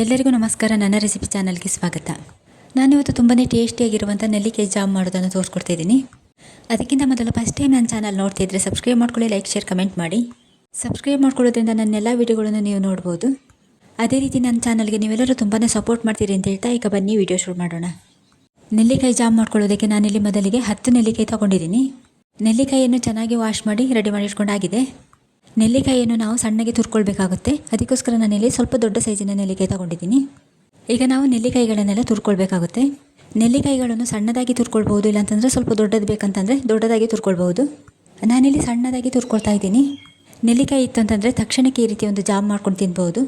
ಎಲ್ಲರಿಗೂ ನಮಸ್ಕಾರ. ನನ್ನ ರೆಸಿಪಿ ಚಾನಲ್ಗೆ ಸ್ವಾಗತ. ನಾನಿವತ್ತು ತುಂಬಾ ಟೇಸ್ಟಿಯಾಗಿರುವಂಥ ನೆಲ್ಲಿಕಾಯಿ ಜಾಮ್ ಮಾಡೋದನ್ನು ತೋರಿಸ್ಕೊಡ್ತಿದ್ದೀನಿ ಅದಕ್ಕಿಂತ ಮೊದಲು ಫಸ್ಟ್ ಟೈಮ್ ನನ್ನ ಚಾನಲ್ ನೋಡ್ತಿದ್ರೆ ಸಬ್ಸ್ಕ್ರೈಬ್ ಮಾಡ್ಕೊಳ್ಳಿ ಲೈಕ್ ಶೇರ್ ಕಮೆಂಟ್ ಮಾಡಿ. ಸಬ್ಸ್ಕ್ರೈಬ್ ಮಾಡ್ಕೊಳ್ಳೋದ್ರಿಂದ ನನ್ನ ಎಲ್ಲ ವೀಡಿಯೋಗಳನ್ನು ನೀವು ನೋಡ್ಬೋದು. ಅದೇ ರೀತಿ ನನ್ನ ಚಾನಲ್ಗೆ ನೀವೆಲ್ಲರೂ ತುಂಬಾ ಸಪೋರ್ಟ್ ಮಾಡ್ತೀರಿ ಅಂತ ಹೇಳ್ತಾ ಈಗ ಬನ್ನಿ ವಿಡಿಯೋ ಶುರು ಮಾಡೋಣ. ನೆಲ್ಲಿಕಾಯಿ ಜಾಮ್ ಮಾಡ್ಕೊಳ್ಳೋದಕ್ಕೆ ನಾನಿಲ್ಲಿ ಮೊದಲಿಗೆ ಹತ್ತು ನೆಲ್ಲಿಕಾಯಿ ತೊಗೊಂಡಿದ್ದೀನಿ. ನೆಲ್ಲಿಕಾಯಿಯನ್ನು ಚೆನ್ನಾಗಿ ವಾಶ್ ಮಾಡಿ ರೆಡಿ ಮಾಡಿ ಇಟ್ಕೊಂಡಾಗಿದೆ. ನೆಲ್ಲಿಕಾಯಿಯನ್ನು ನಾವು ಸಣ್ಣಗೆ ತುರ್ಕೊಳ್ಬೇಕಾಗುತ್ತೆ. ಅದಕ್ಕೋಸ್ಕರ ನಾನಿಲ್ಲಿ ಸ್ವಲ್ಪ ದೊಡ್ಡ ಸೈಜಿನ ನೆಲ್ಲಿಕಾಯಿ ತಗೊಂಡಿದ್ದೀನಿ. ಈಗ ನಾವು ನೆಲ್ಲಿಕಾಯಿಗಳನ್ನೆಲ್ಲ ತುರ್ಕೊಳ್ಬೇಕಾಗುತ್ತೆ. ನೆಲ್ಲಿಕಾಯಿಗಳನ್ನು ಸಣ್ಣದಾಗಿ ತುರ್ಕೊಳ್ಬೋದು ಇಲ್ಲಾಂತಂದರೆ ಸ್ವಲ್ಪ ದೊಡ್ಡದು ಬೇಕಂತಂದರೆ ದೊಡ್ಡದಾಗಿ ತುರ್ಕೊಳ್ಬೋದು ನಾನಿಲ್ಲಿ ಸಣ್ಣದಾಗಿ ತುರ್ಕೊಳ್ತಾ ಇದ್ದೀನಿ. ನೆಲ್ಲಿಕಾಯಿ ಇತ್ತು ಅಂತಂದರೆ ತಕ್ಷಣಕ್ಕೆ ಈ ರೀತಿ ಒಂದು ಜಾಮ್ ಮಾಡ್ಕೊಂಡು ತಿನ್ಬೋದು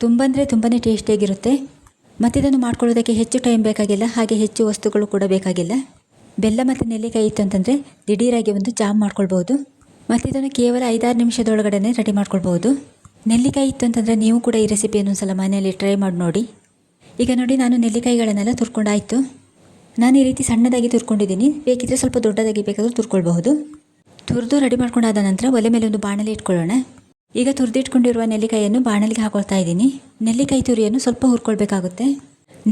ತುಂಬ ಅಂದರೆ ತುಂಬಾ ಟೇಸ್ಟಿಯಾಗಿರುತ್ತೆ ಮತ್ತು ಇದನ್ನು ಮಾಡ್ಕೊಳ್ಳೋದಕ್ಕೆ ಹೆಚ್ಚು ಟೈಮ್ ಬೇಕಾಗಿಲ್ಲ, ಹಾಗೆ ಹೆಚ್ಚು ವಸ್ತುಗಳು ಕೂಡ ಬೇಕಾಗಿಲ್ಲ. ಬೆಲ್ಲ ಮತ್ತು ನೆಲ್ಲಿಕಾಯಿ ಇತ್ತು ಅಂತಂದರೆ ದಿಢೀರಾಗಿ ಒಂದು ಜಾಮ್ ಮಾಡ್ಕೊಳ್ಬೋದು ಮತ್ತು ಇದನ್ನು ಕೇವಲ ಐದಾರು ನಿಮಿಷದೊಳಗಡೆ ರೆಡಿ ಮಾಡ್ಕೊಳ್ಬೋದು ನೆಲ್ಲಿಕಾಯಿ ಇತ್ತು ಅಂತಂದರೆ ನೀವು ಕೂಡ ಈ ರೆಸಿಪಿಯನ್ನು ಸಲ ಮನೆಯಲ್ಲಿ ಟ್ರೈ ಮಾಡಿ ನೋಡಿ. ಈಗ ನೋಡಿ ನಾನು ನೆಲ್ಲಿಕಾಯಿಗಳನ್ನೆಲ್ಲ ತುರ್ಕೊಂಡಾಯಿತು. ನಾನು ಈ ರೀತಿ ಸಣ್ಣದಾಗಿ ತುರ್ಕೊಂಡಿದ್ದೀನಿ. ಬೇಕಿದ್ರೆ ಸ್ವಲ್ಪ ದೊಡ್ಡದಾಗಿ ಬೇಕಾದರೂ ತುರ್ಕೊಳ್ಬಹುದು. ತುರಿದು ರೆಡಿ ಮಾಡ್ಕೊಂಡಾದ ನಂತರ ಒಲೆ ಮೇಲೆ ಒಂದು ಬಾಣಲಿ ಇಟ್ಕೊಳ್ಳೋಣ. ಈಗ ತುರಿದಿಟ್ಕೊಂಡಿರುವ ನೆಲ್ಲಿಕಾಯಿಯನ್ನು ಬಾಣಲಿಗೆ ಹಾಕೊಳ್ತಾ ಇದ್ದೀನಿ. ನೆಲ್ಲಿಕಾಯಿ ತುರಿಯನ್ನು ಸ್ವಲ್ಪ ಹುರ್ಕೊಳ್ಬೇಕಾಗುತ್ತೆ.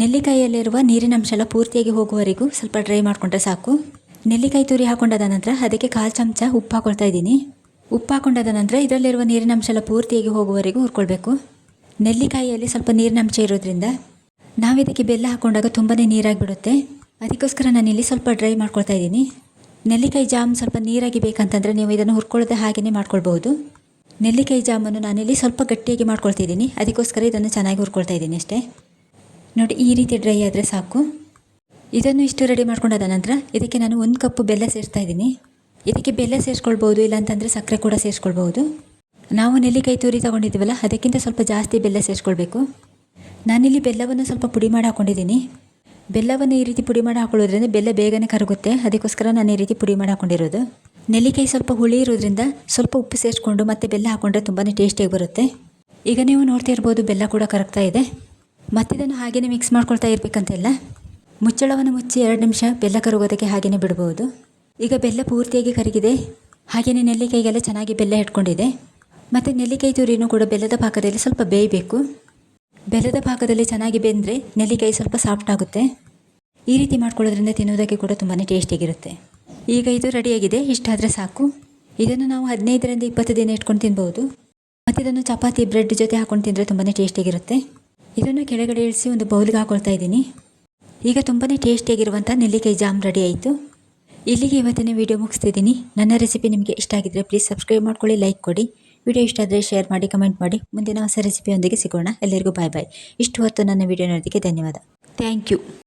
ನೆಲ್ಲಿಕಾಯಿಯಲ್ಲಿರುವ ನೀರಿನ ಅಂಶ ಎಲ್ಲ ಪೂರ್ತಿಯಾಗಿ ಹೋಗುವವರೆಗೂ ಸ್ವಲ್ಪ ಡ್ರೈ ಮಾಡಿಕೊಂಡ್ರೆ ಸಾಕು. ನೆಲ್ಲಿಕಾಯಿ ತುರಿ ಹಾಕೊಂಡಾದ ನಂತರ ಅದಕ್ಕೆ ಕಾಲು ಚಮಚ ಉಪ್ಪು ಹಾಕೊಳ್ತಾ ಇದ್ದೀನಿ. ಉಪ್ಪು ಹಾಕೊಂಡಾದ ನಂತರ ಇದರಲ್ಲಿರುವ ನೀರಿನ ಅಂಶ ಎಲ್ಲ ಪೂರ್ತಿಯಾಗಿ ಹೋಗುವವರೆಗೂ ಹುರ್ಕೊಳ್ಬೇಕು. ನೆಲ್ಲಿಕಾಯಿಯಲ್ಲಿ ಸ್ವಲ್ಪ ನೀರಿನ ಅಂಶ ಇರೋದ್ರಿಂದ ನಾವು ಇದಕ್ಕೆ ಬೆಲ್ಲ ಹಾಕೊಂಡಾಗ ತುಂಬಾ ನೀರಾಗಿಬಿಡುತ್ತೆ. ಅದಕ್ಕೋಸ್ಕರ ನಾನು ಇಲ್ಲಿ ಸ್ವಲ್ಪ ಡ್ರೈ ಮಾಡ್ಕೊಳ್ತಾ ಇದ್ದೀನಿ. ನೆಲ್ಲಿಕಾಯಿ ಜಾಮ್ ಸ್ವಲ್ಪ ನೀರಾಗಿ ಬೇಕಂತಂದರೆ ನೀವು ಇದನ್ನು ಹುರ್ಕೊಳ್ಳದೆ ಹಾಗೆಯೇ ಮಾಡ್ಕೊಳ್ಬಹುದು. ನೆಲ್ಲಿಕಾಯಿ ಜಾಮನ್ನು ನಾನಿಲ್ಲಿ ಸ್ವಲ್ಪ ಗಟ್ಟಿಯಾಗಿ ಮಾಡ್ಕೊಳ್ತಿದ್ದೀನಿ. ಅದಕ್ಕೋಸ್ಕರ ಇದನ್ನು ಚೆನ್ನಾಗಿ ಹುರ್ಕೊಳ್ತಾ ಇದ್ದೀನಿ ಅಷ್ಟೇ. ನೋಡಿ, ಈ ರೀತಿ ಡ್ರೈ ಆದರೆ ಸಾಕು. ಇದನ್ನು ಇಷ್ಟು ರೆಡಿ ಮಾಡ್ಕೊಂಡಾದ ನಂತರ ಇದಕ್ಕೆ ನಾನು ಒಂದು ಕಪ್ಪು ಬೆಲ್ಲ ಸೇರಿಸ್ತಾ ಇದ್ದೀನಿ. ಇದಕ್ಕೆ ಬೆಲ್ಲ ಸೇರಿಸ್ಕೊಳ್ಬೋದು ಇಲ್ಲಾಂತಂದರೆ ಸಕ್ಕರೆ ಕೂಡ ಸೇರಿಸ್ಕೊಳ್ಬೋದು ನಾವು ನೆಲ್ಲಿಕಾಯಿ ತುರಿ ತೊಗೊಂಡಿದ್ದೀವಲ್ಲ, ಅದಕ್ಕಿಂತ ಸ್ವಲ್ಪ ಜಾಸ್ತಿ ಬೆಲ್ಲ ಸೇರಿಸ್ಕೊಳ್ಬೇಕು. ನಾನಿಲ್ಲಿ ಬೆಲ್ಲವನ್ನು ಸ್ವಲ್ಪ ಪುಡಿ ಮಾಡಿ ಹಾಕ್ಕೊಂಡಿದ್ದೀನಿ ಬೆಲ್ಲವನ್ನು ಈ ರೀತಿ ಪುಡಿ ಮಾಡಿ ಹಾಕೊಳ್ಳೋದ್ರಿಂದ ಬೆಲ್ಲ ಬೇಗನೆ ಕರಗುತ್ತೆ. ಅದಕ್ಕೋಸ್ಕರ ನಾನು ಈ ರೀತಿ ಪುಡಿ ಮಾಡಿ ಹಾಕ್ಕೊಂಡಿರೋದು ನೆಲ್ಲಿಕಾಯಿ ಸ್ವಲ್ಪ ಹುಳಿ ಇರೋದ್ರಿಂದ ಸ್ವಲ್ಪ ಉಪ್ಪು ಸೇರಿಸ್ಕೊಂಡು ಮತ್ತೆ ಬೆಲ್ಲ ಹಾಕ್ಕೊಂಡ್ರೆ ತುಂಬಾ ಟೇಸ್ಟಿಯಾಗಿ ಬರುತ್ತೆ. ಈಗ ನೀವು ನೋಡ್ತಾ ಇರ್ಬೋದು ಬೆಲ್ಲ ಕೂಡ ಕರಗ್ತಾ ಇದೆ. ಮತ್ತಿದನ್ನು ಹಾಗೆಯೇ ಮಿಕ್ಸ್ ಮಾಡ್ಕೊಳ್ತಾ ಇರಬೇಕಂತೆಲ್ಲ. ಮುಚ್ಚಳವನ್ನು ಮುಚ್ಚಿ ಎರಡು ನಿಮಿಷ ಬೆಲ್ಲ ಕರಗೋದಕ್ಕೆ ಹಾಗೆಯೇ ಬಿಡ್ಬೋದು. ಈಗ ಬೆಲ್ಲ ಪೂರ್ತಿಯಾಗಿ ಕರಗಿದೆ. ಹಾಗೆಯೇ ನೆಲ್ಲಿಕಾಯಿಗೆಲ್ಲ ಚೆನ್ನಾಗಿ ಬೆಲ್ಲ ಇಟ್ಕೊಂಡಿದೆ ಮತ್ತು ನೆಲ್ಲಿಕಾಯಿ ತುರಿನೂ ಕೂಡ ಬೆಲ್ಲದ ಪಾಕದಲ್ಲಿ ಸ್ವಲ್ಪ ಬೇಯಬೇಕು. ಬೆಲ್ಲದ ಪಾಕದಲ್ಲಿ ಚೆನ್ನಾಗಿ ಬೆಂದರೆ ನೆಲ್ಲಿಕಾಯಿ ಸ್ವಲ್ಪ ಸಾಫ್ಟ್ ಆಗುತ್ತೆ. ಈ ರೀತಿ ಮಾಡ್ಕೊಳ್ಳೋದ್ರಿಂದ ತಿನ್ನೋದಕ್ಕೆ ಕೂಡ ತುಂಬಾ ಟೇಸ್ಟಿಯಾಗಿರುತ್ತೆ. ಈಗ ಇದು ರೆಡಿಯಾಗಿದೆ. ಇಷ್ಟಾದರೆ ಸಾಕು. ಇದನ್ನು ನಾವು ಹದಿನೈದರಿಂದ ಇಪ್ಪತ್ತು ದಿನ ಇಟ್ಕೊಂಡು ತಿನ್ಬೋದು. ಮತ್ತು ಇದನ್ನು ಚಪಾತಿ, ಬ್ರೆಡ್ ಜೊತೆ ಹಾಕೊಂಡು ತಿಂದರೆ ತುಂಬಾ ಟೇಸ್ಟಿಯಾಗಿರುತ್ತೆ. ಇದನ್ನು ಕೆಳಗಡೆ ಇಳಿಸಿ ಒಂದು ಬೌಲ್ಗೆ ಹಾಕೊಳ್ತಾ ಇದ್ದೀನಿ. ಈಗ ತುಂಬಾ ಟೇಸ್ಟಿಯಾಗಿರುವಂಥ ನೆಲ್ಲಿಕಾಯಿ ಜಾಮ್ ರೆಡಿ ಆಯಿತು. ಇಲ್ಲಿಗೆ ಇವತ್ತಿನ ವಿಡಿಯೋ ಮುಗಿಸ್ತಿದ್ದೀನಿ. ನನ್ನ ರೆಸಿಪಿ ನಿಮಗೆ ಇಷ್ಟ ಆಗಿದ್ದರೆ ಪ್ಲೀಸ್ ಸಬ್ಸ್ಕ್ರೈಬ್ ಮಾಡ್ಕೊಳ್ಳಿ ಲೈಕ್ ಕೊಡಿ. ವಿಡಿಯೋ ಇಷ್ಟ ಆದರೆ ಶೇರ್ ಮಾಡಿ ಕಮೆಂಟ್ ಮಾಡಿ. ಮುಂದಿನ ಹೊಸ ರೆಸಿಪಿಯೊಂದಿಗೆ ಸಿಗೋಣ. ಎಲ್ಲರಿಗೂ ಬಾಯ್ ಬಾಯ್ ಇಷ್ಟು ಹೊತ್ತು ನನ್ನ ವಿಡಿಯೋ ನೋಡೋದಕ್ಕೆ ಧನ್ಯವಾದ. Thank you